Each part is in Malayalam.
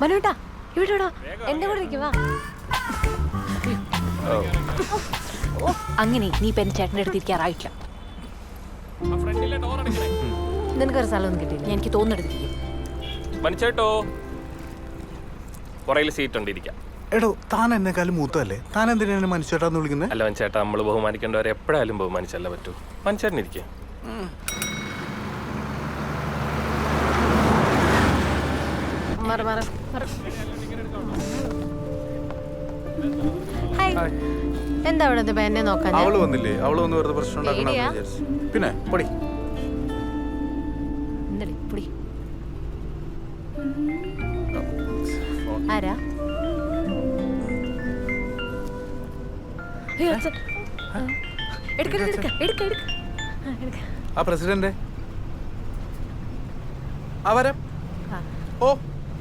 മനോട്ടാ ഇവിടെ ഇടോ. എന്റെ കൂടെ നിൽക്കുവാ വാ. ഓ, അങ്ങനെ നീ ഇപ്പൊ എന്റെ ചേട്ടന്റെ അടുത്ത് ഇരിക്കാറായിട്ടില്ല. നിനക്കൊരു സ്ഥലമൊന്നും കിട്ടിയില്ല. എനിക്ക് തോന്നെടുത്തിരിക്കും മനുച്ചേട്ടോ. പുറയിൽ സീറ്റ് ഉണ്ട് ഇരിക്കാം. എടോ താൻ എന്നെക്കാളും മൂത്തല്ലേ താൻ എന്തിനാണ് മനുഷ്യട്ടാന്ന് വിളിക്കുന്നത് അല്ല മനുച്ചേട്ടാ നമ്മൾ ബഹുമാനിക്കേണ്ടവരെ എപ്പോഴായാലും ബഹുമാനിച്ചല്ല പറ്റൂ. മനുച്ചേട്ടൻ മാറി മാറ്, എന്താ അവിടെ എന്നെ നോക്കാൻ അവൾ വന്നില്ലേ? അവൾ വന്ന് വെറുതെ പ്രശ്നം ഉണ്ടാക്കണമെന്ന് പിന്നെ പൊടി. ആരാ. ആ, പ്രസിഡന്റ്. ആ. വരാം ഓ.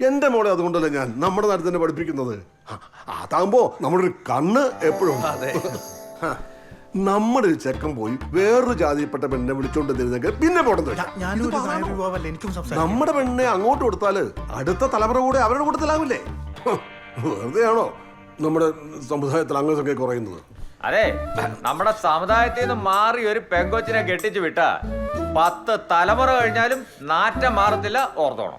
എന്റെ മോളെ അതുകൊണ്ടല്ല ഞാൻ നമ്മുടെ നാട്ടിൽ തന്നെ പഠിപ്പിക്കുന്നത്. അതാകുമ്പോ നമ്മുടെ ഒരു കണ്ണ് എപ്പോഴും നമ്മുടെ ഒരു ചെക്കൻ പോയി വേറൊരു ജാതിയിൽപ്പെട്ട പെണ്ണെ വിളിച്ചോണ്ട് തരുന്നെങ്കിൽ പിന്നെ പോട്ടെന്ന് നമ്മുടെ പെണ്ണെ അങ്ങോട്ട് കൊടുത്താൽ അടുത്ത തലമുറ കൂടെ അവരുടെ കൂട്ടത്തിലാവില്ലേ? വെറുതെ വെറുതെയാണോ നമ്മുടെ സമുദായത്തിൽ അംഗസംഖ്യ കുറയുന്നത്? അതെ നമ്മുടെ സമുദായത്തിൽ നിന്ന് മാറി ഒരു പെങ്കൊച്ചിനെ കെട്ടിച്ചു വിട്ട പത്ത് തലമുറ കഴിഞ്ഞാലും നാറ്റം മാറത്തില്ല ഓർത്തോണം.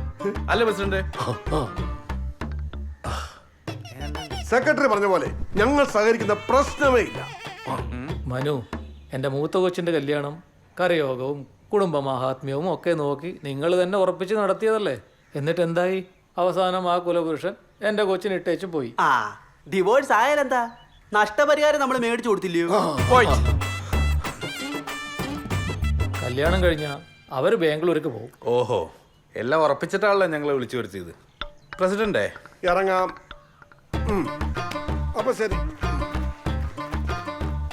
അല്ലേ പ്രസിഡന്റ്? സെക്രട്ടറി പറഞ്ഞ പോലെ ഞങ്ങൾ സഹകരിക്കുന്ന പ്രശ്നമേ ഇല്ല. മനു എന്റെ മൂത്ത കൊച്ചിന്റെ കല്യാണം കരയോഗവും കുടുംബ മാഹാത്മ്യവും ഒക്കെ നോക്കി നിങ്ങൾ തന്നെ ഉറപ്പിച്ച് നടത്തിയതല്ലേ? എന്നിട്ട് എന്തായി? അവസാനം ആ കുലപുരുഷൻ എന്റെ കൊച്ചിന് ഇട്ടേച്ച് പോയി. ആ ഡിവോഴ്സ് ആയാലെന്താ? നഷ്ടപരിഹാരം നമ്മൾ മേടിച്ചു കൊടുത്തില്ലയോ? കല്യാണം കഴിഞ്ഞാൽ അവർ ബാംഗ്ലൂർക്ക് പോകും. ഓഹോ. എല്ലാം ഉറപ്പിച്ചിട്ടാണല്ലോ ഞങ്ങളെ വിളിച്ചു വരുത്തിയത്. പ്രസിഡന്റേ ഇറങ്ങാം. ഉം. അപ്പൊ ശരി.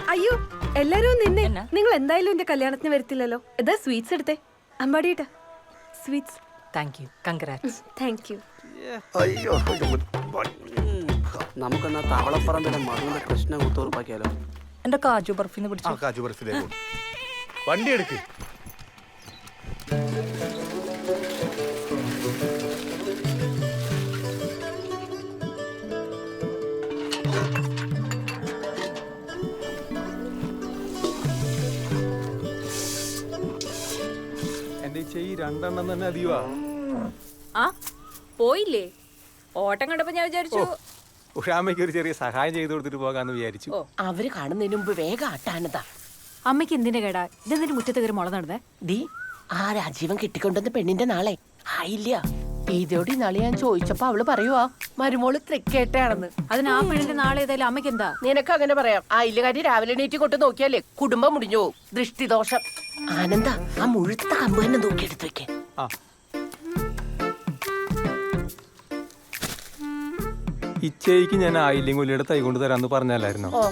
അയ്യോ എല്ലാരും നിന്നെ. നിങ്ങൾ എന്തായാലും എന്റെ കല്യാണത്തിന് വരത്തില്ലല്ലോ. ഇതാ സ്വീറ്റ്സ് എടുത്തേ. അമ്പാടിയിട്ട്. Sweets. Thank you congrats thank you അയ്യോ നമുക്കെന്നാ തവളപ്പറമ്പിലെ മകളുടെ കൃഷ്ണ കുത്തുറപ്പാക്കിയാലോ? എന്റെ കാജു ബർഫിന്ന് ആ കാജു ബർഫിലേക്ക്. വണ്ടി എടുക്ക്. എന്റെ ഈ രണ്ടെണ്ണം തന്നെ അധികമാ. ആ പോയില്ലേ? ഓട്ടം കണ്ടപ്പോ ഞാൻ വിചാരിച്ചു. ഉഷാമ്മയ്ക്ക് ഒരു ചെറിയ സഹായം ചെയ്തു കൊടുത്തിട്ട് പോകാന്ന് വിചാരിച്ചു. അവർ കാണുന്നതിന് മുമ്പ് വേഗം ആട്ടാനതാ. അമ്മയ്ക്ക് എന്തിന്റെ കേടാ? ഇതെന്തിനു മുറ്റത്ത് കയറി മുള നടന്നേ? ദീ ആ രാജീവൻ കിട്ടിക്കൊണ്ടെന്ന് പെണ്ണിന്റെ നാളെ? ആയില്ല. ഇതോടെ നാളെ ഞാൻ ചോദിച്ചപ്പോ അവൾ പറയുവാ മരുമോൾ തൃക്കേട്ടയാണെന്ന്. അതിന് ആ പെണ്ണിന്റെ നാളെ ഏതായാലും അമ്മയ്ക്ക് എന്താ? നിനക്ക് അങ്ങനെ പറയാം. ആയില്ലുകാരി രാവിലെ എണീറ്റ് കൊണ്ട് നോക്കിയാലേ കുടുംബം മുടിഞ്ഞു പോവും ദൃഷ്ടിദോഷം. ആനന്ദ ആ മുഴുത്ത കമ്പ് തന്നെ നോക്കി വെക്കേ. വെക്ക ഇച്ചയ്ക്ക് ഞാൻ ആയില്യം കൊല്ലിയുടെ തൈ കൊണ്ട് തരാന്ന് പറഞ്ഞല്ലായിരുന്നോ ഓ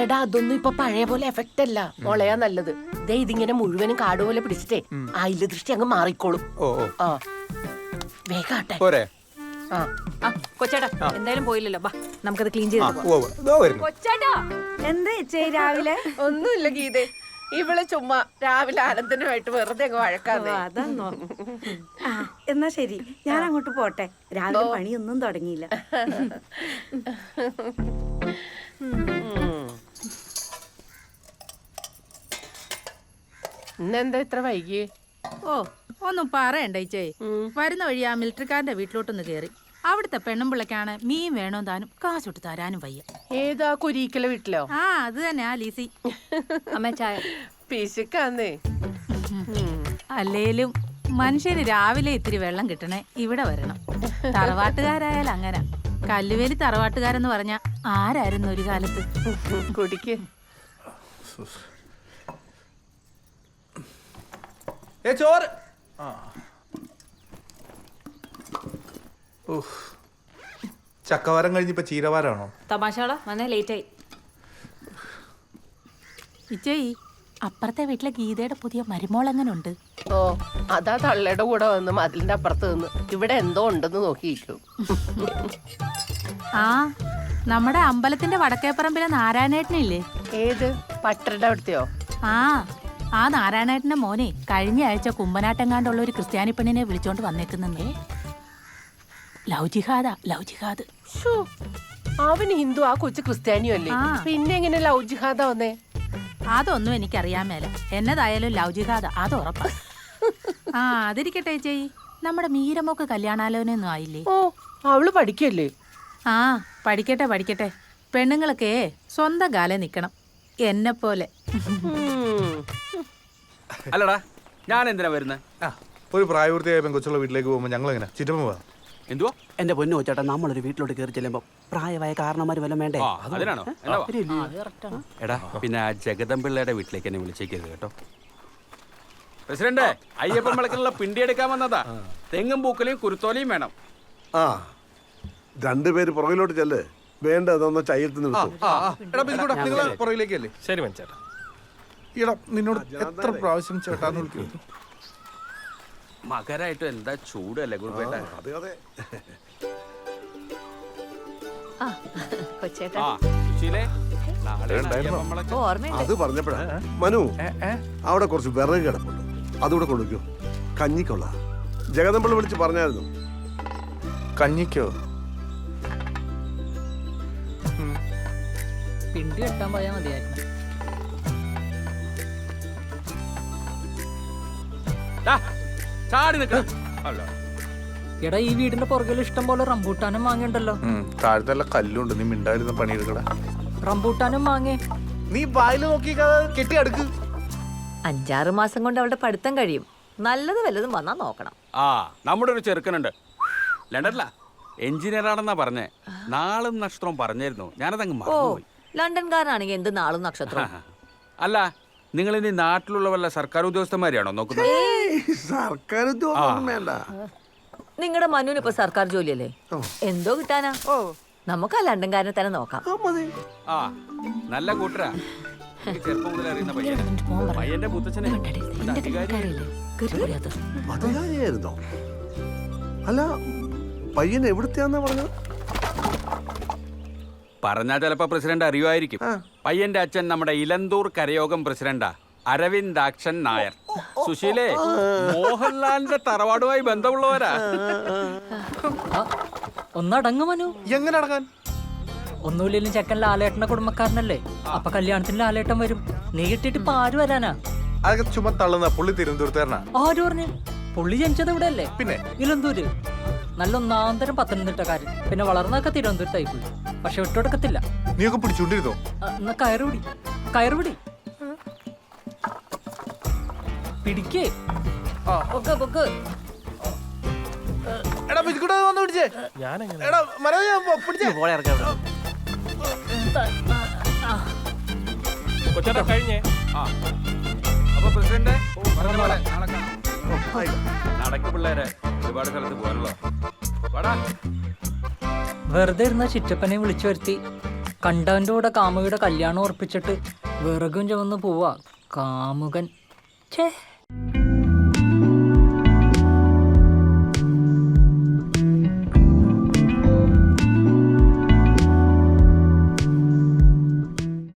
എടാ അതൊന്നും ഇപ്പൊ പഴയ പോലെ എഫക്റ്റ് അല്ല. മുളയാ നല്ലത്. ദേ ഇതിങ്ങനെ മുഴുവനും കാട് പോലെ പിടിച്ചിട്ടേ ആയില്യ ദൃഷ്ടി അങ്ങ് മാറിക്കോളും. ഓ ഓ. ആ. വേഗാട്ടെ പോരെ. ആ. ആ കൊച്ചേട്ടാ എന്തായാലും പോയില്ലല്ലോ. ബാ നമുക്കത് ക്ലീൻ ആ ചെയ്ത് ഓ ഇതോ വരുന്നു. കൊച്ചേട്ടാ എന്താ ചേച്ചി രാവിലെ? ഒന്നുമില്ല ഗീതേ. ഇവളെ ചുമ്മാ രാവിലെ ആനന്ദനുമായിട്ട് വെറുതെ അങ്ങ് വഴക്കാതെ ആ എന്നാ ശരി. ഞാൻ അങ്ങോട്ട് പോട്ടെ. രാവിലെ പണിയൊന്നും തുടങ്ങിയില്ല. ഇന്നെന്താ ഇത്ര വൈകി? ഓ ഒന്നും പറയണ്ട ഇച്ചേ. വരുന്ന വഴി ആ മിലിറ്ററിക്കാരന്റെ വീട്ടിലോട്ടൊന്ന് കയറി അവിടുത്തെ പെണ്ണുമ്പിള്ളക്കാണ് മീൻ വേണോ താനും കാശൊട്ട് തരാനും വയ്യ. ഏതാ കുരീക്കല വീട്ടിലോ? ആ അത് തന്നെ ആ ലീസി. അമ്മ ചായ. പിശുക്കാന്നേ. അല്ലേലും മനുഷ്യന് രാവിലെ ഇത്തിരി വെള്ളം കിട്ടണേ ഇവിടെ വരണം. തറവാട്ടുകാരായാലും അങ്ങനെ. കല്ലുവേലി തറവാട്ടുകാരെന്ന് പറഞ്ഞ ആരായിരുന്നു ഒരു കാലത്ത്? കുടിക്ക്. ചോറ്. ആ. ചക്കവാരം കഴിഞ്ഞിപ്പോ ചീരവാരാണോ? തമാശകളാ. വന്നേ ലേറ്റ് ആയി ഇച്ചേയി അപ്പുറത്തെ വീട്ടിലെ ഗീതയുടെ പുതിയ മരുമോൾ എങ്ങനെ ഉണ്ട് ഓ അതാ തള്ളയുടെ കൂടെ വന്ന് മതിലിന്റെ അപ്പുറത്ത് നിന്ന്. ഇവിടെ എന്തോ ഉണ്ടെന്ന് നോക്കിയിരിക്കും. ആ നമ്മുടെ അമ്പലത്തിന്റെ വടക്കേപ്പറമ്പിലെ നാരായണേട്ടനില്ലേ? ഏത്? പട്ടരുടെ അവിടുത്തെയോ? ആ ആ നാരായണേട്ടന്റെ മോനെ കഴിഞ്ഞ ആഴ്ച കുമ്പനാട്ടെങ്ങാണ്ടുള്ള ഒരു ക്രിസ്ത്യാനി പെണ്ണിനെ വിളിച്ചോണ്ട് വന്നേക്കുന്നേ ലവ് ജിഹാദാ ലവ് ജിഹാദ് അവന് ഹിന്ദു ആ കൊച്ചു ക്രിസ്ത്യാനിയും അല്ലേ? ആ. പിന്നെ എങ്ങനെ ലവ് ജിഹാദ വന്നേ? അതൊന്നും എനിക്കറിയാൻ മേല. എന്നതായാലും ലവ് ജിഹാദ് അത് ഉറപ്പാ. ആ അതിരിക്കട്ടെ ചേച്ചി. നമ്മുടെ മീരമോക്ക് കല്യാണാലോചനയൊന്നും ആയില്ലേ? ഓ അവൾ പഠിക്കല്ലേ? ആ പഠിക്കട്ടെ പഠിക്കട്ടെ. പെണ്ണുങ്ങളൊക്കെ സ്വന്തം കാലം നിക്കണം. എന്നെ പോലെ ഉം. അല്ലടാ ഞാൻ എന്തിനാ വരുന്നത് ആ ഒരു പ്രായപൂർത്തിയായ പെങ്കൊച്ചുള്ള വീട്ടിലേക്ക് പോകുമ്പോൾ ഞങ്ങൾ എങ്ങനെ ചുറ്റമ്മ പോവാ? എന്തുവാ? എന്റെ പൊന്നു ചേട്ടാ നമ്മളൊരു വീട്ടിലോട്ട് കയറി ചെല്ലുമ്പോ പ്രായമായ കാരണമാര് വല്ലതും വേണ്ടേ? അതിനാണോ? എടാ പിന്നെ ആ ജഗദമ്പിള്ളയുടെ വീട്ടിലേക്ക് എന്നെ വിളിച്ചേക്കരുത് കേട്ടോ. പ്രസിഡന്റ് അയ്യപ്പൻ വിളക്കിനുള്ള പിണ്ടി എടുക്കാൻ വന്നതാ. തെങ്ങും പൂക്കലയും കുരുത്തോലയും വേണം. ആ രണ്ടുപേര് പുറകിലോട്ട് ചെല്ല്. വേണ്ട അതൊന്ന് ചയ്യത്ത് നിർത്തും പുറകിലേക്കല്ലേ? ശരി മനുച്ചേട്ടാ ഇടാ നിന്നോട് എത്ര പ്രാവശ്യം ചേട്ടാന്ന് വിളിക്കുന്നു മകരായിട്ട് എന്താ ചൂടല്ലേ ഗുരുപേട്ട അതെ അതെ. കൊച്ചേട്ടാ. ആ നാളെ ഓർമ്മയുണ്ട്. അത് പറഞ്ഞപ്പോഴാ. മനു അവിടെ കുറച്ച് വിറക് കിടപ്പുണ്ട്. അതുകൂടെ കൊടുക്കൂ കഞ്ഞിക്കൊള്ള. ജഗദമ്പിള്ള വിളിച്ച് പറഞ്ഞായിരുന്നു. കഞ്ഞിക്കോ? പിണ്ടി കെട്ടാൻ പോയാൽ മതിയായിരുന്നു. ചാടി നിൽക്കണം അല്ല. എടാ ഈ വീടിന്റെ പുറകിൽ ഇഷ്ടം പോലെ റംബൂട്ടാനും മാങ്ങയുണ്ടല്ലോ. താഴത്തെ കല്ലുണ്ട്. നീ മിണ്ടായിരുന്ന പണിയെടുക്കടാ റംബൂട്ടാനും മാങ്ങേ. നീ വായിൽ നോക്കി കെട്ടി അടുക്ക്. അഞ്ചാറ് മാസം കൊണ്ട് അവളുടെ പഠിത്തം കഴിയും. നല്ലത് വല്ലതും വന്നാ നോക്കണം. ആ നമ്മുടെ ഒരു ചെറുക്കനുണ്ട്. ലണ്ടനില. എഞ്ചിനീയർ ആണെന്നാ പറഞ്ഞേ. നാളും നക്ഷത്രവും പറഞ്ഞായിരുന്നു. ഞാനതങ്ങ് ഓ ലണ്ടൻകാരനാണെങ്കിൽ എന്ത് നാളും നക്ഷത്രം. അല്ല നിങ്ങൾ ഇനി നാട്ടിലുള്ള വല്ല സർക്കാർ ഉദ്യോഗസ്ഥന്മാരെയാണോ നോക്കുന്നത് സർക്കാർ ഉദ്യോഗം വേണ്ട. നിങ്ങളുടെ മനുവിന് ഇപ്പൊ സർക്കാർ ജോലിയല്ലേ? എന്തോ കിട്ടാനാ? നമുക്ക് ആ ലണ്ടൻകാരനെ തന്നെ നോക്കാം. ആ നല്ല കൂട്ടരാ. ചെറുപ്പം മുതൽ അറിയുന്ന പയ്യൻ പയ്യന്റെ മുത്തച്ഛനെ. അധികാരിയായിരുന്നോ? അല്ല പയ്യൻ എവിടുത്തെയാന്നാ പറഞ്ഞത്? പറഞ്ഞാ ചിലപ്പോ പ്രസിഡന്റ് അറിയുമായിരിക്കും. പയ്യന്റെ അച്ഛൻ നമ്മുടെ ഇലന്തൂർ കരയോഗം പ്രസിഡന്റാ. അരവിന്ദാക്ഷൻ നായർ. സുശീലേ മോഹൻലാലിന്റെ തറവാടുമായി ബന്ധമുള്ളവരാ. ഒന്നടങ്ങു മനു. എങ്ങനെ അടങ്ങാൻ? ഒന്നുമില്ലെങ്കിലും ചെക്കൻ ലാലേട്ടന്റെ കുടുംബക്കാരനല്ലേ? അപ്പൊ കല്യാണത്തിന് ലാലേട്ടൻ വരും. നീ കിട്ടിയിട്ട് ഇപ്പൊ ആര് വരാനാ? അതൊക്കെ ചുമ തള്ളുന്ന പുള്ളി തിരുവനന്തപുരത്തുകാരനാ. ആര് പറഞ്ഞു? പുള്ളി ജനിച്ചത് ഇവിടെ അല്ലേ പിന്നെ? ഇലന്തൂര്. നല്ല ഒന്നാന്തരം പത്തനംതിട്ടക്കാരൻ. പിന്നെ വളർന്നൊക്കെ തിരുവനന്തപുരത്തായി പോയി. പക്ഷെ വിട്ടുകൊടുക്കത്തില്ല നീയൊക്കെ പിടിച്ചോണ്ടിരുന്നോ? എന്നാ കയറുപിടി കയറുപിടി പിടിക്കേ. പൊക്ക് എടാ ബിസ്കൂട്ടാ വന്ന് പിടിച്ചേ. എടാ പിടിച്ചേ. പോളെ ഇറക്കാം ഇവിടെ. കൊച്ചേട്ടാ കഴിഞ്ഞേ? ആ. അപ്പൊ പ്രസിഡന്റ്? പറഞ്ഞ നാളെ കാണാം. നടക്ക് പിള്ളേരെ ഒരുപാട് സ്ഥലത്ത് പോകാനുള്ള വാടാ. വെറുതെ ഇരുന്ന ചിറ്റപ്പനെ വിളിച്ചു വരുത്തി. കണ്ടവന്റെ കൂടെ കാമുകിയുടെ കല്യാണം ഉറപ്പിച്ചിട്ട് വിറകും ചുമന്ന് പോവാ കാമുകൻ. ഛേ.